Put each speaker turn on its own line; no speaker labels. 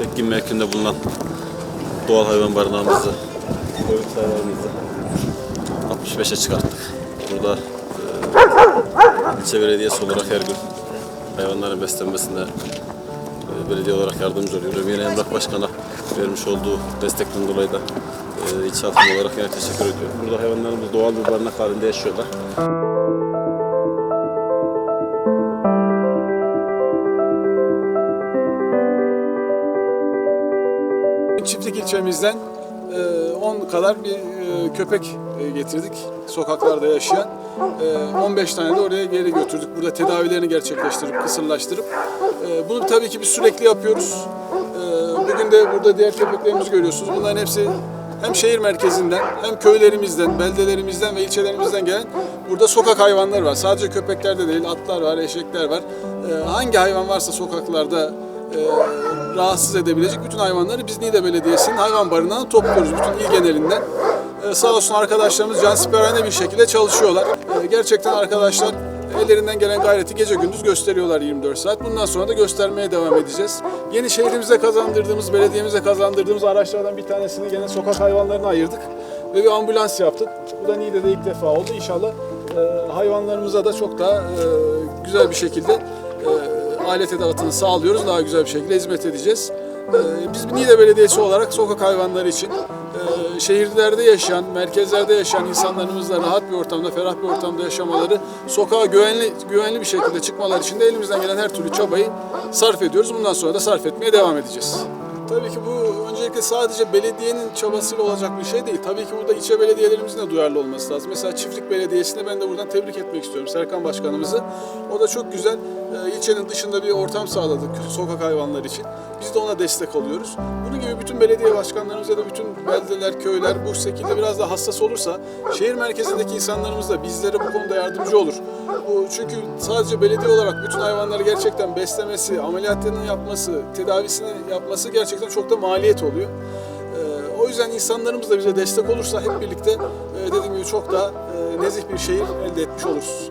etkin mevkinde bulunan doğal hayvan barınağımızı, koyun hayvanımızı 65'e çıkarttık. Burada e, ilçe belediyesi olarak her gün hayvanların beslenmesinde e, belediye olarak yardımcı oluyor. Yine Emrah Başkan'a vermiş olduğu destekten dolayı da e, ilçe olarak yine teşekkür ediyorum. Burada hayvanlarımız doğal bir barınak halinde yaşıyorlar.
Çiftlik ilçemizden e, 10 kadar bir e, köpek e, getirdik sokaklarda yaşayan. E, 15 tane de oraya geri götürdük. Burada tedavilerini gerçekleştirip, kısırlaştırıp. E, Bunu tabii ki biz sürekli yapıyoruz. E, Bugün de burada diğer köpeklerimizi görüyorsunuz. Bunların hepsi hem şehir merkezinden hem köylerimizden, beldelerimizden ve ilçelerimizden gelen burada sokak hayvanları var. Sadece köpekler de değil, atlar var, eşekler var. E, Hangi hayvan varsa sokaklarda e, rahatsız edebilecek bütün hayvanları biz Niğde Belediyesi'nin hayvan barınağına topluyoruz bütün il genelinden. E, sağ olsun arkadaşlarımız cansiperane bir şekilde çalışıyorlar. E, gerçekten arkadaşlar ellerinden gelen gayreti gece gündüz gösteriyorlar 24 saat. Bundan sonra da göstermeye devam edeceğiz. Yeni şehrimize kazandırdığımız, belediyemize kazandırdığımız araçlardan bir tanesini gene sokak hayvanlarına ayırdık. Ve bir ambulans yaptık. Bu da Niğde'de ilk defa oldu. İnşallah e, hayvanlarımıza da çok daha e, güzel bir şekilde e, alet edevatını sağlıyoruz. Daha güzel bir şekilde hizmet edeceğiz. Ee, Biz Niğde Belediyesi olarak sokak hayvanları için e, şehirlerde yaşayan, merkezlerde yaşayan insanlarımızla rahat bir ortamda, ferah bir ortamda yaşamaları, sokağa güvenli güvenli bir şekilde çıkmaları için de elimizden gelen her türlü çabayı sarf ediyoruz. Bundan sonra da sarf etmeye devam edeceğiz. Tabii ki bu öncelikle sadece belediyenin çabasıyla olacak bir şey değil. Tabii ki burada ilçe belediyelerimizin de duyarlı olması lazım. Mesela Çiftlik Belediyesi'ni ben de buradan tebrik etmek istiyorum Serkan Başkanımızı. O da çok güzel e, ilçenin dışında bir ortam sağladı sokak hayvanları için. Biz de ona destek oluyoruz. Bunun gibi bütün belediye başkanlarımız ya da bütün beldeler, köyler bu şekilde biraz daha hassas olursa şehir merkezindeki insanlarımız da bizlere bu konuda yardımcı olur. Bu çünkü sadece belediye olarak bütün hayvanları gerçekten beslemesi, ameliyatlarını yapması, tedavisini yapması gerçekten çok da maliyet oluyor. Ee, o yüzden insanlarımız da bize destek olursa hep birlikte e, dediğim gibi çok daha e, nezih bir şehir elde etmiş oluruz.